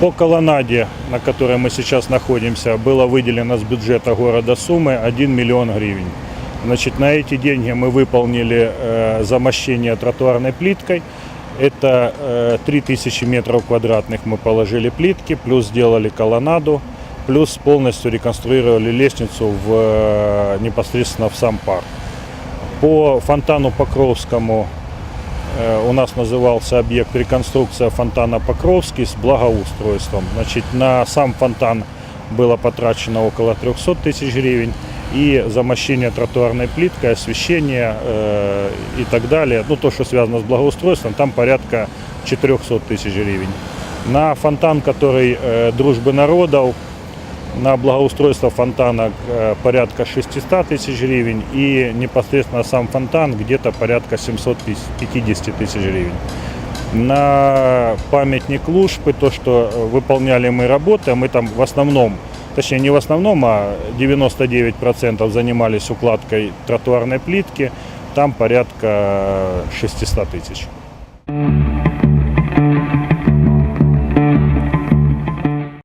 По колоннаде, на которой мы сейчас находимся, было выделено с бюджета города Сумы 1 миллион гривен. Значит, на эти деньги мы выполнили э, замощение тротуарной плиткой. Это э, 3000 метров квадратных мы положили плитки, плюс сделали колоннаду, плюс полностью реконструировали лестницу в, э, непосредственно в сам парк. По фонтану Покровскому У нас назывался объект реконструкция фонтана Покровский с благоустройством. Значит, на сам фонтан было потрачено около 300 тысяч гривен и замощение тротуарной плиткой, освещение э, и так далее. Ну, то, что связано с благоустройством, там порядка 400 тысяч гривен. На фонтан, который э, дружбы народов, на благоустройство фонтана э, порядка 600 тысяч гривен и непосредственно сам фонтан где-то порядка 750 тысяч гривен. На памятник Лужпы, то, что э, выполняли мы работы, мы там в основном, точнее не в основном, а 99% занимались укладкой тротуарной плитки, там порядка 600 тысяч.